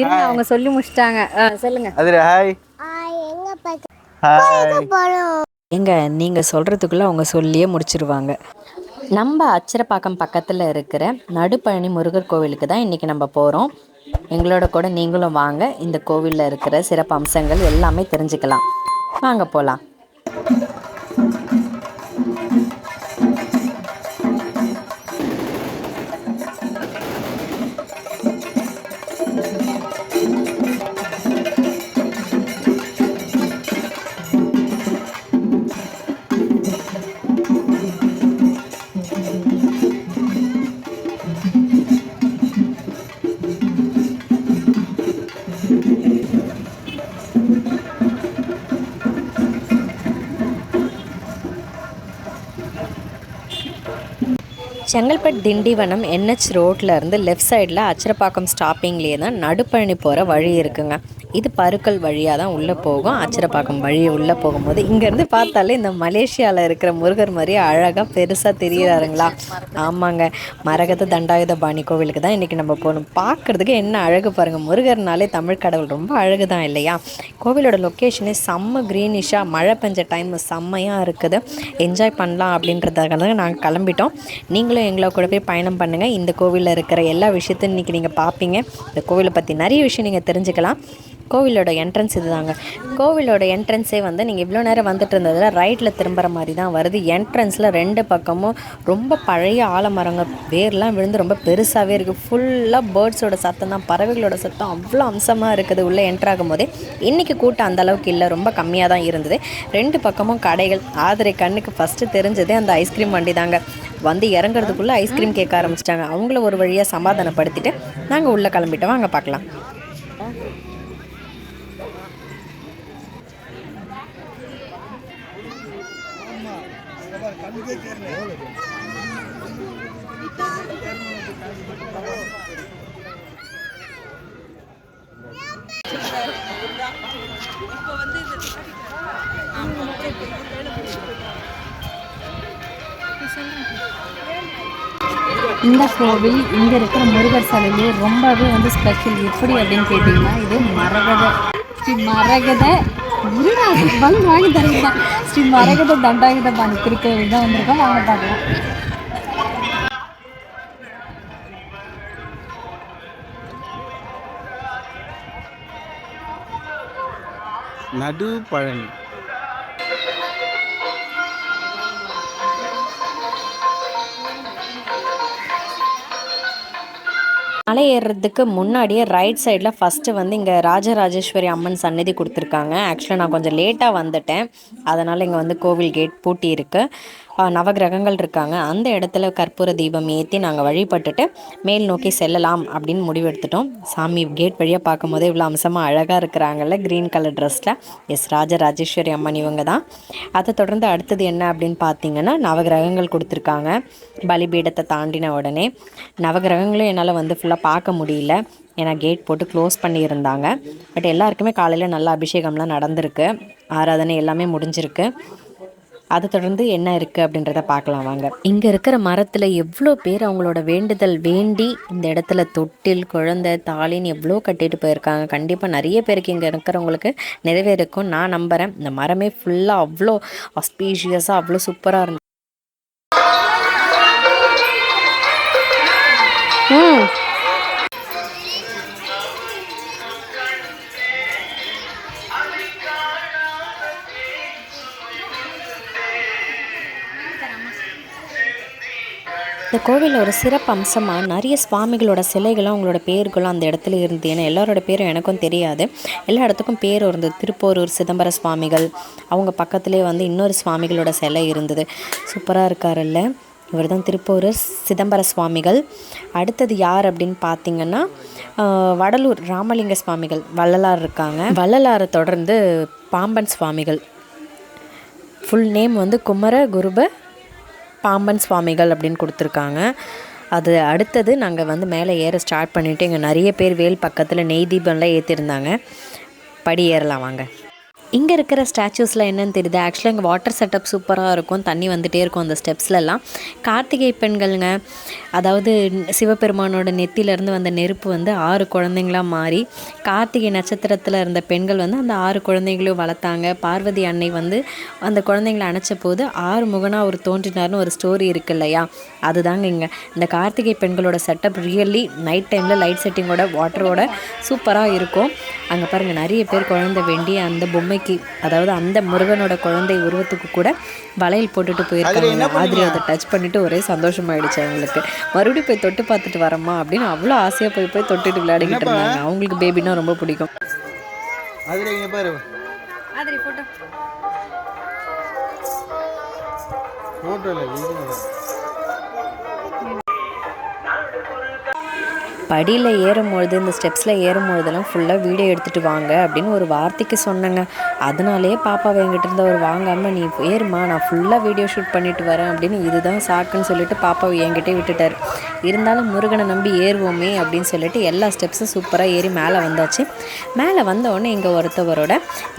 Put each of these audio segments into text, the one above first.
இருங்க அவங்க சொல்லி முடிச்சிட்டாங்க. சொல்லுங்க. அதிர ஹாய் ஹாய் எங்க நீங்கள் சொல்கிறதுக்குள்ளே அவங்க சொல்லியே முடிச்சிருவாங்க. நம்ம அச்சரப்பாக்கம் பக்கத்தில் இருக்கிற நடுப்பழனி முருகர் கோவிலுக்கு தான் இன்றைக்கி நம்ம போகிறோம் எங்களோட கூட நீங்களும் வாங்க. இந்த கோவிலில் இருக்கிற சிறப்பு அம்சங்கள் எல்லாமே தெரிஞ்சுக்கலாம். வாங்க போகலாம் செங்கல்பட்டு திண்டிவனம் என்ஹெச் ரோட்டில் இருந்து லெஃப்ட் சைடில் அச்சரப்பாக்கம் ஸ்டாப்பிங்லேயே தான் நடுப்பழனி போகிற வழி இருக்குங்க. இது பருக்கல் வழியாக தான் உள்ளே போகும். அச்சரப்பாக்கம் வழியை உள்ளே போகும்போது இங்கேருந்து பார்த்தாலே இந்த மலேசியாவில் இருக்கிற முருகர் மாதிரி அழகாக பெருசாக தெரிகிறாருங்களா ஆமாங்க. மரகத தண்டாயுத பாணி கோவிலுக்கு தான் இன்றைக்கி நம்ம போகணும். பார்க்குறதுக்கு என்ன அழகு பாருங்கள் முருகர்னாலே தமிழ் கடவுள் ரொம்ப அழகு தான் இல்லையா? கோவிலோட லொக்கேஷனே செம்ம க்ரீனிஷாக மழை பெஞ்ச டைம் செம்மையாக இருக்குது. என்ஜாய் பண்ணலாம் அப்படின்றதுக்காக தான் நாங்கள் கிளம்பிட்டோம். நீங்களும் எங்களை கூட போய் பயணம் பண்ணுங்கள் இந்த கோவிலில் இருக்கிற எல்லா விஷயத்தையும் இன்றைக்கி நீங்கள் பார்ப்பீங்க. இந்த கோவிலை பற்றி நிறைய விஷயம் நீங்கள் தெரிஞ்சுக்கலாம். கோவிலோட என்ட்ரன்ஸ் இதுதாங்க. கோவிலோட என்ட்ரன்ஸே வந்து நீங்கள் இவ்வளோ நேரம் வந்துட்டு இருந்ததில் ரைட்டில் திரும்புகிற மாதிரி தான் வருது. என்ட்ரன்ஸில் ரெண்டு பக்கமும் ரொம்ப பழைய ஆலமரங்க வேர்லாம் விழுந்து ரொம்ப பெருசாகவே இருக்குது ஃபுல்லாக பேர்ட்ஸோட சத்தம் தான் பறவைகளோட சத்தம் அவ்வளோ அம்சமாக இருக்குது உள்ளே என்ட்ரு ஆகும்போதே. இன்றைக்கி கூட்டம் அந்த அளவுக்கு இல்லை ரொம்ப கம்மியாக தான் இருந்தது. ரெண்டு பக்கமும் கடைகள். ஆதரை கண்ணுக்கு ஃபஸ்ட்டு தெரிஞ்சதே அந்த ஐஸ்கிரீம் வண்டி தாங்க. வந்து இறங்குறதுக்குள்ளே ஐஸ்கிரீம் கேட்க ஆரம்பிச்சிட்டாங்க. அவங்கள ஒரு வழியாக சமாதானப்படுத்திட்டு நாங்கள் உள்ளே கிளம்பிட்டோம். அங்கே பார்க்கலாம். இந்த கோவில் இங்கே இருக்கிற முருகர் சிலையிலே ரொம்பவே வந்து ஸ்பெஷல் எப்படி அப்படின்னு கேட்டிங்கன்னா இது மரகத ஸ்ரீ மரகத இருடா, வந்து வாங்கி தரீங்களா? ஸ்ரீ மரகத தண்டாயுத பாணி திருக்கோவில் தான் வந்திருக்கோம். வாங்க பார்க்கலாம். நடு பழனி. மலை ஏறுறதுக்கு முன்னாடியே ரைட் சைடில் ஃபஸ்ட்டு வந்து இங்கே ராஜராஜேஸ்வரி அம்மன் சன்னதி கொடுத்துருக்காங்க. ஆக்சுவலாக நான் கொஞ்சம் லேட்டாக வந்துட்டேன். அதனால் இங்கே வந்து கோவில் கேட் பூட்டி இருக்குது நவகிரகங்கள் இருக்காங்க. அந்த இடத்துல கற்பூர தீபம் ஏற்றி நாங்கள் வழிபட்டுட்டு மேல் நோக்கி செல்லலாம் அப்படின்னு முடிவெடுத்துட்டோம். சாமி கேட் வழியாக பார்க்கும்போதே இவ்வளோ அம்சமாக அழகாக இருக்கிறாங்கல்ல க்ரீன் கலர் ட்ரெஸ்ஸில் எஸ் ராஜராஜேஸ்வரி அம்மன் இவங்க தான். அதை தொடர்ந்து அடுத்தது என்ன அப்படின்னு பார்த்தீங்கன்னா நவகிரகங்கள் கொடுத்துருக்காங்க. பலிபீடத்தை தாண்டின உடனே. நவகிரகங்களும் என்னால் வந்து ஃபுல்லாக பார்க்க முடியல. ஏன்னா கேட் போட்டு க்ளோஸ் பண்ணியிருந்தாங்க. பட் எல்லாருக்குமே காலையில் நல்ல அபிஷேகம்லாம் நடந்திருக்கு. ஆராதனை எல்லாமே முடிஞ்சிருக்கு. அதை தொடர்ந்து என்ன இருக்குது அப்படின்றத பார்க்கலாம் வாங்க. இங்கே இருக்கிற மரத்தில் எவ்வளோ பேர் அவங்களோட வேண்டுதல் வேண்டி இந்த இடத்துல தொட்டில் குழந்தை தாலின்னு எவ்வளோ கட்டிட்டு போயிருக்காங்க. கண்டிப்பாக நிறைய பேருக்கு இங்கே இருக்கிறவங்களுக்கு நிறைவேறுக்கும் நான் நம்புகிறேன் இந்த மரமே ஃபுல்லாக அவ்வளோ அஸ்பீஷியஸாக அவ்வளோ சூப்பராக இருந்து ம். இந்த கோவிலில் ஒரு சிறப்பு அம்சமாக நிறைய சுவாமிகளோட சிலைகளும் அவங்களோட பேர்களும் அந்த இடத்துல இருந்து ஏன்னா எல்லாரோட பேரும் எனக்கும் தெரியாது. எல்லா இடத்துக்கும் பேர் இருந்தது. திருப்போரூர் சிதம்பர சுவாமிகள் அவங்க பக்கத்துலேயே வந்து இன்னொரு சுவாமிகளோட சிலை இருந்தது. சூப்பராக இருக்காருல்ல. இவர் தான் திருப்போரூர் சிதம்பர சுவாமிகள். அடுத்தது யார் அப்படின்னு பார்த்தீங்கன்னா வடலூர் ராமலிங்க சுவாமிகள். வள்ளலார் இருக்காங்க. வள்ளலாரை தொடர்ந்து பாம்பன் சுவாமிகள். ஃபுல் நேம் வந்து குமர குருப பாம்பன் சுவாமிகள் அப்படின்னு கொடுத்துருக்காங்க. அது அடுத்தது நாங்கள் வந்து மேலே ஏற ஸ்டார்ட் பண்ணிவிட்டு இங்கே நிறைய பேர் வேல் பக்கத்தில் நெய் தீபம்லாம் ஏற்றிருந்தாங்க படி ஏறலாம் வாங்க. இங்கே இருக்கிற ஸ்டாச்சூஸில் என்னென்னு தெரியுது? ஆக்சுவலாக இங்கே வாட்டர் செட்டப் சூப்பராக இருக்கும். தண்ணி வந்துகிட்டே இருக்கும் அந்த ஸ்டெப்ஸ்லலாம் கார்த்திகை பெண்கள்ங்க அதாவது சிவபெருமானோட நெத்தியிலேருந்து வந்த நெருப்பு வந்து ஆறு குழந்தைங்களா மாறி கார்த்திகை நட்சத்திரத்தில் இருந்த பெண்கள் வந்து அந்த ஆறு குழந்தைங்களும் வளர்த்தாங்க. பார்வதி அன்னை வந்து அந்த குழந்தைங்களை அணைச்ச போது ஆறு முகனாக அவர் தோன்றினார்னு ஒரு ஸ்டோரி இருக்கு இல்லையா? அதுதாங்க இங்கே. இந்த கார்த்திகை பெண்களோட செட்டப் ரியலி நைட் டைமில் லைட் செட்டிங்கோட வாட்டரோட சூப்பராக இருக்கும். அங்கே பாருங்கள் நிறைய பேர் குழந்தை வேண்டி அந்த பொம்மை பொம்மைக்கு அதாவது அந்த முருகனோட குழந்தை உருவத்துக்கு கூட வளையல் போட்டுட்டு போயிருக்காங்க. மாதிரி அதை டச் பண்ணிட்டு ஒரே சந்தோஷமாயிடுச்சு அவங்களுக்கு. மறுபடியும் போய் தொட்டு பார்த்துட்டு வரமா அப்படின்னு அவ்வளோ ஆசையாக போய் போய் தொட்டுட்டு விளையாடிக்கிட்டு இருந்தாங்க. அவங்களுக்கு பேபினா ரொம்ப பிடிக்கும். அதில் இங்கே பாரு. ஃபோட்டோவில் வீடியோ படியில் ஏறும்பொழுது இந்த ஸ்டெப்ஸில் ஏறும்பொழுதெல்லாம் ஃபுல்லாக வீடியோ எடுத்துகிட்டு வாங்க அப்படின்னு ஒரு வார்த்தைக்கு சொன்னேங்க. அதனாலேயே பாப்பாவை என்கிட்ட இருந்து அவர் வாங்காமல் நீ ஏறுமா நான் ஃபுல்லாக வீடியோ ஷூட் பண்ணிட்டு வரேன் அப்படின்னு இதுதான் சாக்குன்னு சொல்லிட்டு பாப்பாவை என்கிட்டே விட்டுட்டார். இருந்தாலும் முருகனை நம்பி ஏறுவோமே அப்படின்னு சொல்லிட்டு எல்லா ஸ்டெப்ஸும் சூப்பராக ஏறி மேலே வந்தாச்சு. மேலே வந்த இங்கே ஒருத்தவரோட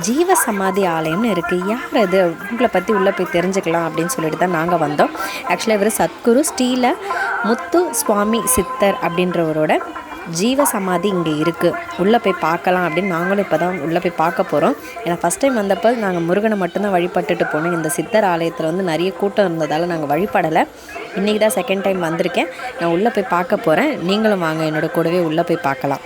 ஜீவ சமாதி ஆலயம்னு இருக்குது யார் அது? உங்களை பற்றி உள்ளே போய் தெரிஞ்சுக்கலாம் அப்படின்னு சொல்லிட்டு தான் நாங்கள் வந்தோம். ஆக்சுவலாக இவர் சத்குரு ஸ்டீல முத்து சுவாமி சித்தர் அப்படின்றவரோட ஜீவ சமாதி இங்கே இருக்குது உள்ளே போய் பார்க்கலாம் அப்படின்னு நாங்களும் இப்போ தான் உள்ளே போய் பார்க்க போகிறோம் ஏன்னா ஃபஸ்ட் டைம் வந்தப்போ நாங்கள் முருகனை மட்டும்தான் வழிபட்டுட்டு போனோம். இந்த சித்தர் ஆலயத்தில் வந்து நிறைய கூட்டம் இருந்ததால் நாங்கள் வழிபடலை. இன்றைக்கி தான் செகண்ட் டைம் வந்திருக்கேன். நான் உள்ளே போய் பார்க்க போகிறேன் நீங்களும் வாங்க என்னோடய கூடவே உள்ளே போய் பார்க்கலாம்.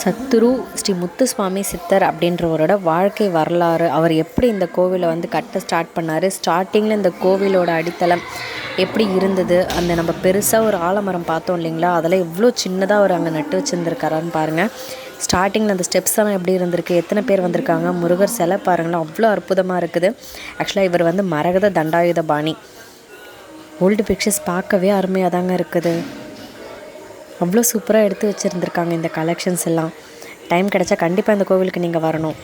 சத்துரு ஸ்ரீ முத்துசுவாமி சித்தர் அப்படின்றவரோட வாழ்க்கை வரலாறு அவர் எப்படி இந்த கோவிலை வந்து கட்ட ஸ்டார்ட் பண்ணார் ஸ்டார்டிங்கில் இந்த கோவிலோட அடித்தளம் எப்படி இருந்தது அந்த நம்ம பெருசாக ஒரு ஆலமரம் பார்த்தோம் இல்லைங்களா அதெல்லாம் எவ்வளோ சின்னதாக அவர் அங்கே நட்டு வச்சுருந்துருக்காரான்னு பாருங்கள் ஸ்டார்டிங்கில் அந்த ஸ்டெப்ஸ் எல்லாம் எப்படி இருந்திருக்கு எத்தனை பேர் வந்திருக்காங்க முருகர் சிலை பாருங்களேன் அவ்வளோ அற்புதமாக இருக்குது. ஆக்சுவலாக இவர் வந்து மரகத தண்டாயுத பாணி ஓல்டு பிக்சர்ஸ் பார்க்கவே அருமையாக தாங்க இருக்குது. அவ்வளோ சூப்பராக எடுத்து வச்சுருந்துருக்காங்க இந்த கலெக்ஷன்ஸ் எல்லாம். டைம் கிடச்சா கண்டிப்பாக இந்த கோவிலுக்கு நீங்கள் வரணும்.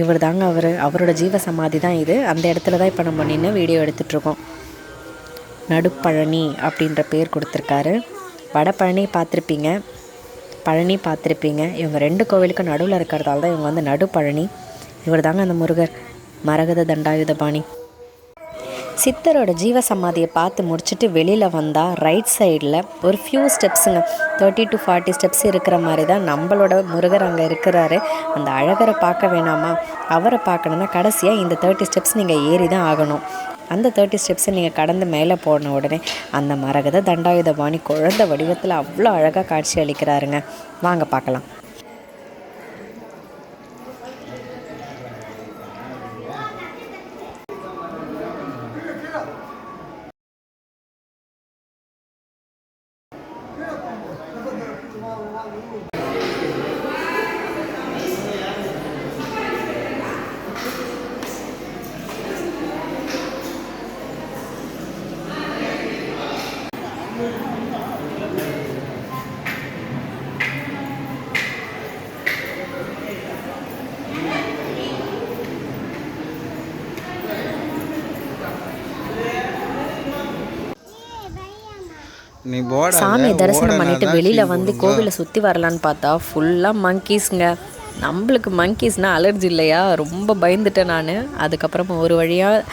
இவர் தாங்க அவர். அவரோட ஜீவ சமாதி தான் இது. அந்த இடத்துல தான் இப்போ நம்ம நின்று வீடியோ எடுத்துகிட்ருக்கோம் நடுப்பழனி அப்படின்ற பேர் கொடுத்துருக்காரு. வடபழனி பார்த்துருப்பீங்க. பழனி பார்த்துருப்பீங்க. இவங்க ரெண்டு கோவிலுக்கும் நடுவில் இருக்கிறதால தான் இவங்க வந்து நடுப்பழனி. இவர் தாங்க அந்த முருகர். மரகத தண்டாயுத பாணி சித்தரோட ஜீவ சமாதியை பார்த்து முடிச்சுட்டு வெளியில் வந்தால் ரைட் சைடில் ஒரு ஃபியூ ஸ்டெப்ஸுங்க தேர்ட்டி டு ஃபார்ட்டி ஸ்டெப்ஸ் இருக்கிற மாதிரி தான் நம்மளோட முருகர் அங்கே இருக்கிறாரு. அந்த அழகரை பார்க்க வேணாமா? அவரை பார்க்கணுன்னா கடைசியாக இந்த தேர்ட்டி ஸ்டெப்ஸ் நீங்கள் ஏறி தான் ஆகணும். அந்த தேர்ட்டி ஸ்டெப்ஸை நீங்கள் கடந்து மேலே போன உடனே அந்த மரகத தண்டாயுதபாணி குழந்த குழந்தை வடிவத்தில் அவ்வளோ அழகாக காட்சி அளிக்கிறாருங்க. வாங்க பார்க்கலாம் நீ போட சாமியை தரிசனம் பண்ணிட்டு வெளியில் வந்து கோவிலை சுற்றி வரலான்னு பார்த்தா ஃபுல்லாக மங்கீஸுங்க நம்மளுக்கு மங்கீஸ்னால் அலர்ஜி இல்லையா? ரொம்ப பயந்துட்டேன் நான். அதுக்கப்புறமா ஒரு வழியாக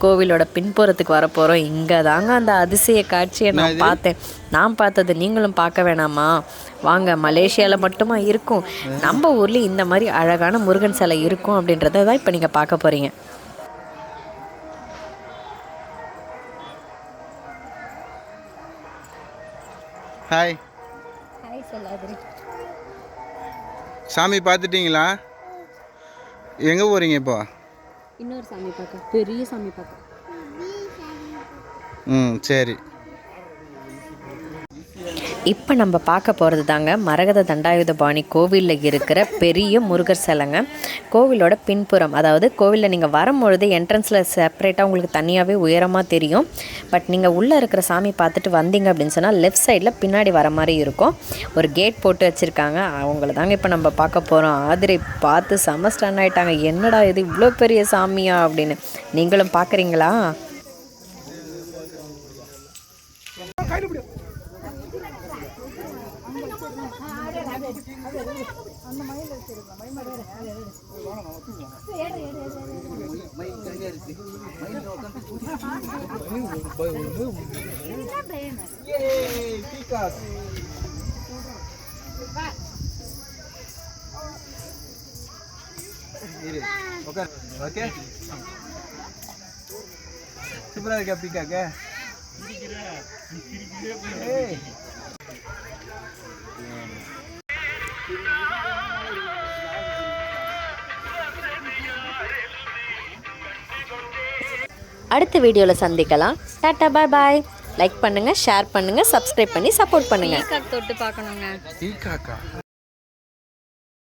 கோவிலோட பின்புறத்துக்கு வரப்போகிறோம் இங்கே தாங்க அந்த அதிசய காட்சியை நான் பார்த்தேன். நான் பார்த்தது நீங்களும் பார்க்க வேணாமா? வாங்க மலேசியாவில் மட்டுமா இருக்கும். நம்ம ஊர்லேயும் இந்த மாதிரி அழகான முருகன் சிலை இருக்கும் அப்படின்றத தான் இப்போ நீங்கள் பார்க்க போகிறீங்க ஹாய் சாமி பார்த்துட்டீங்களா? எங்கே போகிறீங்க இப்போ? இன்னொரு சாமி பார்க்க பெரிய சாமி பார்க்க. ம் சரி. இப்போ நம்ம பார்க்க போகிறது தாங்க மரகத தண்டாயுத பாணி கோவிலில் இருக்கிற பெரிய முருகர் சிலைங்க. கோவிலோட பின்புறம் அதாவது கோவிலில் நீங்கள் வரும்பொழுது என்ட்ரன்ஸில் செப்பரேட்டாக உங்களுக்கு தனியாகவே உயரமாக தெரியும். பட் நீங்கள் உள்ளே இருக்கிற சாமி பார்த்துட்டு வந்தீங்க அப்படின்னு சொன்னால் லெஃப்ட் சைடில் பின்னாடி வர மாதிரி இருக்கும். ஒரு கேட் போட்டு வச்சுருக்காங்க. அவங்கள தாங்க இப்போ நம்ம பார்க்க போகிறோம் ஆதிரை பார்த்து செம ஸ்டன் ஆகிட்டாங்க என்னடா இது இவ்வளோ பெரிய சாமியா அப்படின்னு. நீங்களும் பார்க்குறீங்களா? ஓகே ஓகே சூப்பராக இருக்கா பிக்காக்க ஏய் அடுத்த வீடியோவில் சந்திக்கலாம். டாட்டா பாய் பாய். லைக் பண்ணுங்கள் ஷேர் பண்ணுங்கள் சப்ஸ்கிரைப் பண்ணி சப்போர்ட் பண்ணுங்கள் தொட்டு பார்க்கணுங்க.